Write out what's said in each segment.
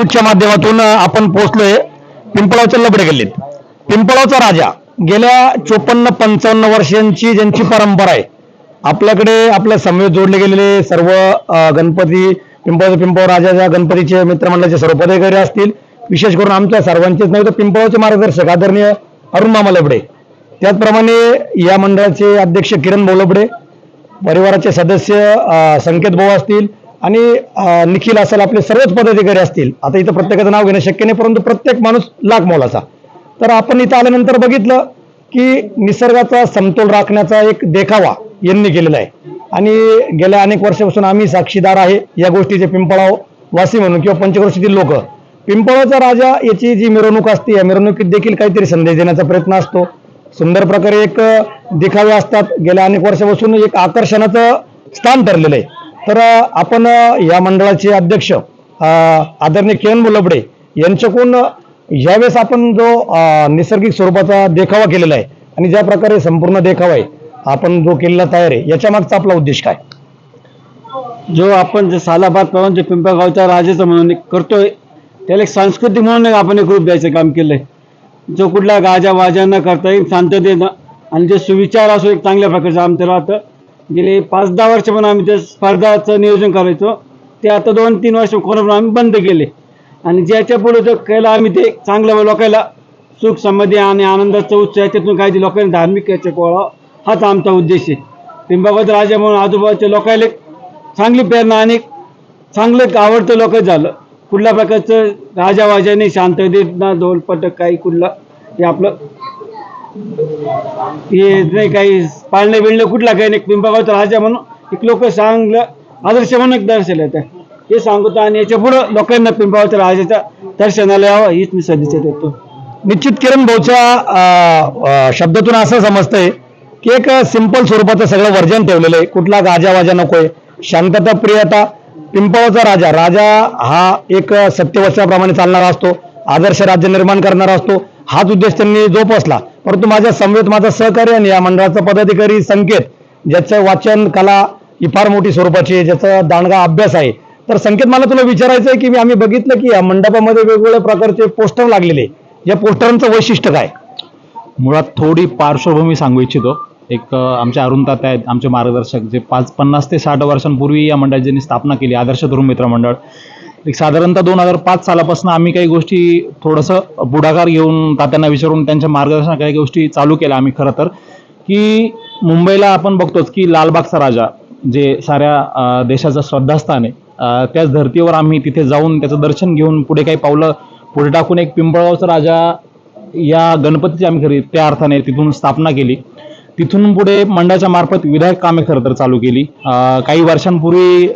न्यूजच्या माध्यमातून आपण पोहोचलोय. पिंपळावच्या लबडे गल्लीत. पिंपळावचा राजा गेल्या चोपन्न पंचावन्न वर्षांची ज्यांची परंपरा आहे आपल्याकडे आपल्या समवेत जोडले गेलेले सर्व गणपती पिंपळाचे पिंपळ राजाच्या गणपतीचे मित्रमंडळाचे सर्व पदाधिकारी असतील विशेष करून आमच्या सर्वांचेच नाही तर पिंपळाचे मार्गदर्शक आदरणीय अरुण मामा लबडे. त्याचप्रमाणे या मंडळाचे अध्यक्ष किरण बोलबडे परिवाराचे सदस्य संकेत भाऊ असतील आणि निखिल असेल आपले सर्वच पदाधिकारी असतील. आता इथं प्रत्येकाचं नाव घेणं शक्य नाही परंतु प्रत्येक माणूस लाख मोलाचा. तर आपण इथं आल्यानंतर बघितलं की निसर्गाचा समतोल राखण्याचा एक देखावा यांनी केलेला आहे. आणि गेल्या अनेक वर्षापासून आम्ही साक्षीदार आहे या गोष्टीचे पिंपळाव वासी म्हणून किंवा पंचक्रोशीतील लोक. पिंपळाचा राजा याची जी मिरवणूक असते या मिरवणुकीत देखील काहीतरी संदेश देण्याचा प्रयत्न असतो. सुंदर प्रकारे एक दिखावे असतात. गेल्या अनेक वर्षापासून एक आकर्षणाचं स्थान ठरलेलं आहे. तर आपण या मंडळाचे अध्यक्ष आदरणीय किरण मुलबडे यांच्याकडून यावेळेस आपण जो नैसर्गिक स्वरूपाचा देखावा केलेला आहे आणि ज्या प्रकारे संपूर्ण देखावा आहे आपण जो केलेला तयार आहे याच्या मागचा आपला उद्देश काय? जो आपण जे सालाबाद प्रमाण जे पिंपळगावच्या राजाचं म्हणून एक करतोय त्याला एक सांस्कृतिक म्हणून आपण एक रूप द्यायचं काम केलंय. जो कुठला गाजा वाजा न करता येईल शांततेनं आणि जे सुविचार असो एक चांगल्या प्रकारचं आमचं राहतं. गेले पाच दहा वर्ष पण आम्ही त्या स्पर्धाचं नियोजन करायचो. ते आता दोन तीन वर्ष कोरोना आम्ही बंद केले. आणि ज्याच्या पुढे तर केलं आम्ही ते चांगलं लोकांना सुख समाधी आणि आनंदाचा उत्सव याच्यातून काही लोकांनी धार्मिक याच्या कोळा हाच आमचा उद्देश आहे. पिंपळगावचा राजा म्हणून आजूबाजूच्या लोकांना चांगली प्रेरणा आणि चांगलं आवडतं लोक झालं. कुठल्या प्रकारचं राजा वाजाने शांततेत ना ढोलपटक काही कुठलं हे आपलं हे नाही काही पाळणे बिळणे कुठला काही नाही. पिंपळगावचा राजा म्हणून एक लोक चांगलं आदर्श म्हणून एक दर्शन येतं हे सांगतो आणि याच्या पुढं लोकांना पिंपळगावच्या राजाच्या दर्शनाला यावं हीच मी सदिच्छा देतो. निश्चित किरण भाऊच्या शब्दातून असं समजतंय की एक सिंपल स्वरूपाचं सगळं वर्जन ठेवलेलं आहे. कुठला गाजा वाजा नकोय. शांतता प्रियता पिंपळाचा राजा. राजा हा एक सत्यवचनाप्रमाणे चालणारा असतो. आदर्श राज्य निर्माण करणारा असतो. हाच उद्देश त्यांनी जोपासला. परंतु माझ्या समवेत माझा सहकारी आणि या मंडळाचा पदाधिकारी संकेत ज्याचं वाचन कला ही फार मोठी स्वरूपाची आहे ज्याचा दांडगा अभ्यास आहे. तर संकेत मला तुला विचारायचं आहे की मी आम्ही बघितलं की या मंडपामध्ये वेगवेगळ्या प्रकारचे पोस्टर लागलेले या पोस्टरांचं वैशिष्ट्य काय? मुळात थोडी पार्श्वभूमी सांगू इच्छितो. एक आमच्या आमचे अरुण तात्या आहेत आमचे मार्गदर्शक जे पाच पन्नास ते साठ वर्षांपूर्वी या मंडळाची ज्यांनी स्थापना केली आदर्श तरुण मित्र मंडळ. एक साधारणतः दोन हजार पाच सालापासून आम्ही काही गोष्टी थोडंसं पुढाकार घेऊन तात्यांना विचारून त्यांच्या मार्गदर्शन काही गोष्टी चालू केल्या आम्ही खरं तर. की मुंबईला आपण बघतोच की लालबागचा राजा जे साऱ्या देशाचं श्रद्धास्थान आहे त्याच धर्तीवर आम्ही तिथे जाऊन त्याचं दर्शन घेऊन पुढे काही पावलं पुढे टाकून एक पिंपळगावचा राजा या गणपतीची आम्ही खरी त्या अर्थाने तिथून स्थापना केली. तिथून पुढे मंडळाच्या मार्फत विधायक कामे खरं तर चालू केली. काही वर्षांपूर्वी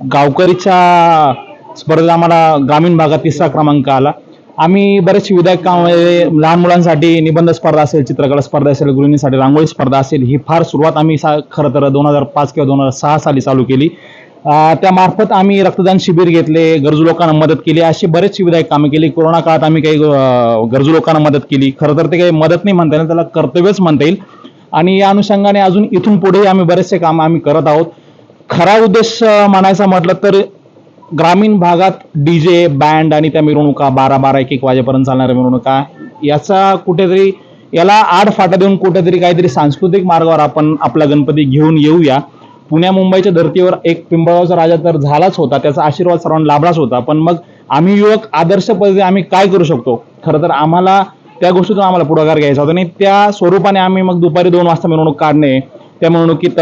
गावकरीच्या स्पर्धेत आम्हाला ग्रामीण भागात तिसरा क्रमांक आला. आम्ही बरेचसे विधायक कामामध्ये लहान मुलांसाठी निबंध स्पर्धा असेल चित्रकला स्पर्धा असेल गृहिणीसाठी रांगोळी स्पर्धा असेल ही फार सुरुवात आम्ही सा खरं तर दोन हजार पाच किंवा दोन हजार सहा साली चालू केली. त्यामार्फत आम्ही रक्तदान शिबिर घेतले गरजू लोकांना मदत केली अशी बरेचशी विधायक कामे केली. कोरोना काळात आम्ही काही गरजू लोकांना मदत केली. खरं तर ते काही मदत नाही म्हणता येईल त्याला कर्तव्यच म्हणता येईल. आणि या अनुषंगाने अजून इथून पुढेही आम्ही बरेचसे काम आम्ही करत आहोत. खरा उद्देश म्हणायचा म्हटलं तर ग्रामीण भागात डी जे बँड आणि त्या मिरवणुका बारा बारा एक एक वाजेपर्यंत चालणाऱ्या मिरवणुका याचा कुठेतरी याला आड फाटा देऊन कुठेतरी काहीतरी सांस्कृतिक मार्गावर आपण आपला गणपती घेऊन येऊया. पुण्या मुंबईच्या धर्तीवर एक पिंपळगावचा राजा तर झालाच होता त्याचा आशीर्वाद सर्वांना लाभलाच होता. पण मग आम्ही युवक आदर्श पद्धतीने आम्ही काय करू शकतो? खरं तर आम्हाला त्या गोष्टीतून आम्हाला पुढाकार घ्यायचा होता आणि त्या स्वरूपाने आम्ही मग दुपारी दोन वाजता मिरवणूक काढणे त्या मिरवणुकीत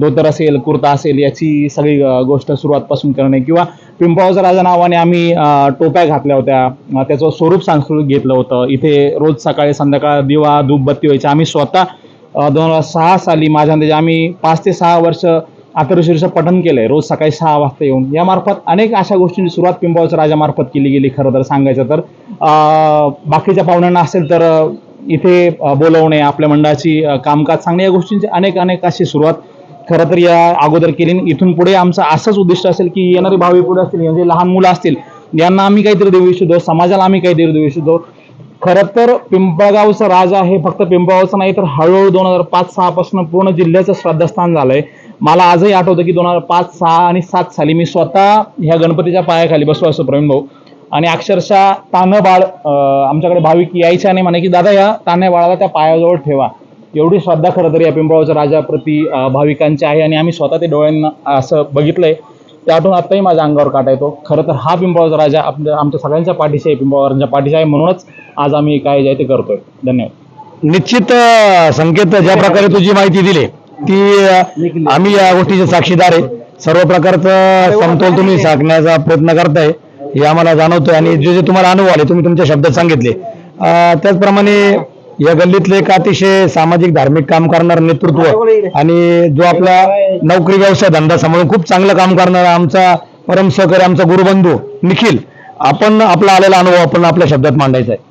धोतर असेल कुर्ता असेल याची सगळी गोष्ट सुरुवातपासून करणे किंवा पिंपळावचा राजा नावाने आम्ही टोप्या घातल्या होत्या. त्याचं स्वरूप सांस्कृतिक घेतलं होतं. इथे रोज सकाळी संध्याकाळ दिवा धूपबत्ती व्हायची. आम्ही स्वतः दोन हजार सहा साली माझ्या अंदाजे आम्ही पाच ते सहा वर्ष अथर्वशीर्ष पठण केलंय रोज सकाळी सहा वाजता येऊन. यामार्फत अनेक अशा गोष्टींची सुरुवात पिंपळावच्या राजामार्फत केली गेली खरं तर सांगायचं तर. बाकीच्या पाहुण्यांना असेल तर इथे बोलवणे आपल्या मंडळाची कामकाज सांगणे या गोष्टींची अनेक अनेक अशी सुरुवात खरं तर या अगोदर केली. आणि इथून पुढे आमचं असंच उद्दिष्ट असेल की येणारी भावी पुढे असतील म्हणजे लहान मुलं असतील यांना आम्ही काहीतरी देऊ इच्छितो समाजाला आम्ही काहीतरी देऊ इच्छितो. खरं तर पिंपळगावचा राजा हे फक्त पिंपळगावचं नाही तर हळूहळू दोन हजार पाच सहापासून पूर्ण जिल्ह्याचं श्रद्धास्थान झालंय. मला आजही आठवतं की दोन हजार पाच सहा आणि सात साली मी स्वतः ह्या गणपतीच्या पायाखाली बसलो असतो प्रवीण भाऊ आणि अक्षरशः तानं बाळ अं, आमच्याकडे भाविक यायचे आणि म्हणे की दादा या तान्या बाळाला त्या पायाजवळ ठेवा. एवढी श्रद्धा खरं तर या पिंपळाच्या राजाप्रती भाविकांची आहे आणि आम्ही स्वतः ते डोळ्यांना असं बघितलंय. त्या आठवून आत्ताही माझ्या अंगावर काटा येतो. खरं तर हा पिंपळाचा राजा आपल्या आमच्या सगळ्यांच्या पाठीशी आहे पिंपळावरांच्या पाठीशी आहे. म्हणूनच आज आम्ही काय जे आहे ते करतोय. धन्यवाद. निश्चित संकेत ज्या प्रकारे तुझी माहिती दिली ती आम्ही या गोष्टीचे साक्षीदार आहे. सर्व प्रकारचं समतोल तुम्ही साधण्याचा प्रयत्न करताय. हे आम्हाला जाणवतोय आणि जे जे तुम्हाला अनुभव आले तुम्ही तुमच्या शब्दात सांगितले. त्याचप्रमाणे या गल्लीतले एक अतिशय सामाजिक धार्मिक काम करणार नेतृत्व आणि जो आपला नोकरी व्यवसाय धंदा सांभाळून खूप चांगलं काम करणारा आमचा परम सहकारी आमचा गुरुबंधू निखिल आपण आपला आलेला अनुभव आपण आपल्या शब्दात मांडायचा आहे.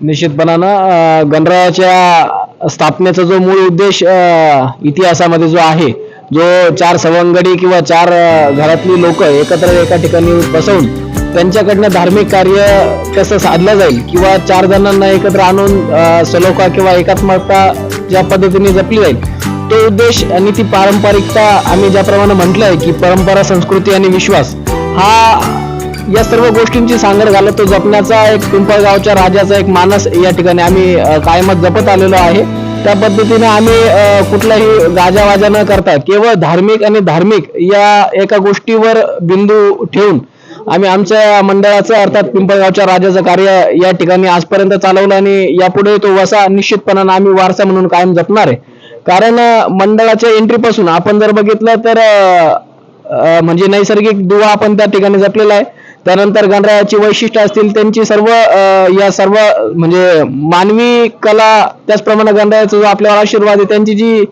निश्चितपणानं गणरायाच्या स्थापनेचा जो मूळ उद्देश इतिहासामध्ये जो आहे जो चार सवंगडी किंवा चार घरातली लोक एकत्र एका ठिकाणी बसवून त्यांच्याकडनं धार्मिक कार्य कसं साधलं जाईल? किंवा चार जणांना एकत्र आणून सलोखा किंवा एकात्मकता ज्या पद्धतीने जपली जाईल तो उद्देश आणि ती पारंपरिकता आम्ही ज्याप्रमाणे म्हटलंय की परंपरा संस्कृती आणि विश्वास हा या सर्व गोष्टींची सांगड घालत तो जपण्याचा एक पिंपळगावच्या राजाचा एक मानस या ठिकाणी आम्ही अ, कायमच जपत आलेलो आहे. त्या पद्धतीने आम्ही कुठलाही गाजावाजा न करता केवळ धार्मिक आणि धार्मिक या एका गोष्टीवर बिंदू ठेवून आम्ही आमच्या मंडळाचं अर्थात पिंपळगावच्या राजाचं कार्य या ठिकाणी आजपर्यंत चालवलं आणि यापुढे तो वसा निश्चितपणानं आम्ही वारसा म्हणून कायम जपणार आहे. कारण मंडळाच्या एंट्रीपासून आपण जर बघितलं तर म्हणजे नैसर्गिक दुवा आपण त्या ठिकाणी जपलेला आहे. त्यानंतर गणरायाची वैशिष्ट्य असतील त्यांची सर्व या सर्व म्हणजे मानवी कला त्याचप्रमाणे गणरायाचा जो आपल्यावर आशीर्वाद आहे त्यांची जी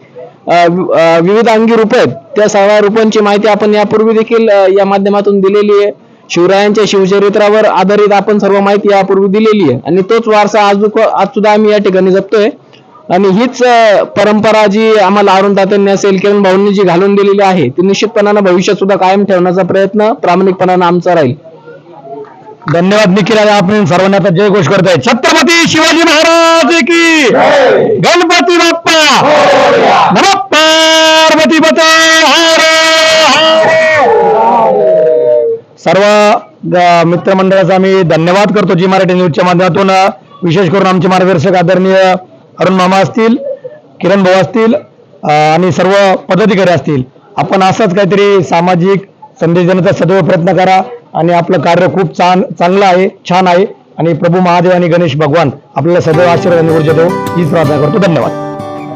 विविध अंगी रूप आहेत त्या सगळ्या रूपांची माहिती आपण यापूर्वी देखील या माध्यमातून दिलेली आहे. शिवरायांच्या शिवचरित्रावर आधारित आपण सर्व माहिती यापूर्वी दिलेली आहे. आणि तोच वारसा आज आज सुद्धा आम्ही या ठिकाणी जपतोय. आणि हीच परंपरा जी आम्हाला अरुण तात्यांनी असेल किरण भाऊंनी जी घालून दिलेली आहे ती निश्चितपणानं भविष्यात सुद्धा कायम ठेवण्याचा प्रयत्न प्रामाणिकपणानं आमचा राहील. धन्यवाद निखिल आणि आपण सर्वांना आता जय घोष करताय. छत्रपती शिवाजी महाराज की! गणपती मित्रमंडळाचा आम्ही धन्यवाद करतो जी मराठी न्यूजच्या माध्यमातून. विशेष करून आमचे मार्गदर्शक आदरणीय अरुण मामा असतील किरण भाऊ असतील आणि सर्व पदाधिकारी असतील. आपण असंच काहीतरी सामाजिक संदेश देण्याचा सदैव प्रयत्न करा आणि आपलं कार्य खूप छान चांगलं आहे छान आहे. आणि प्रभू महादेव आणि गणेश भगवान आपल्याला सदैव आशीर्वाद ऊर्जा देऊ हीच प्रार्थना करतो. धन्यवाद.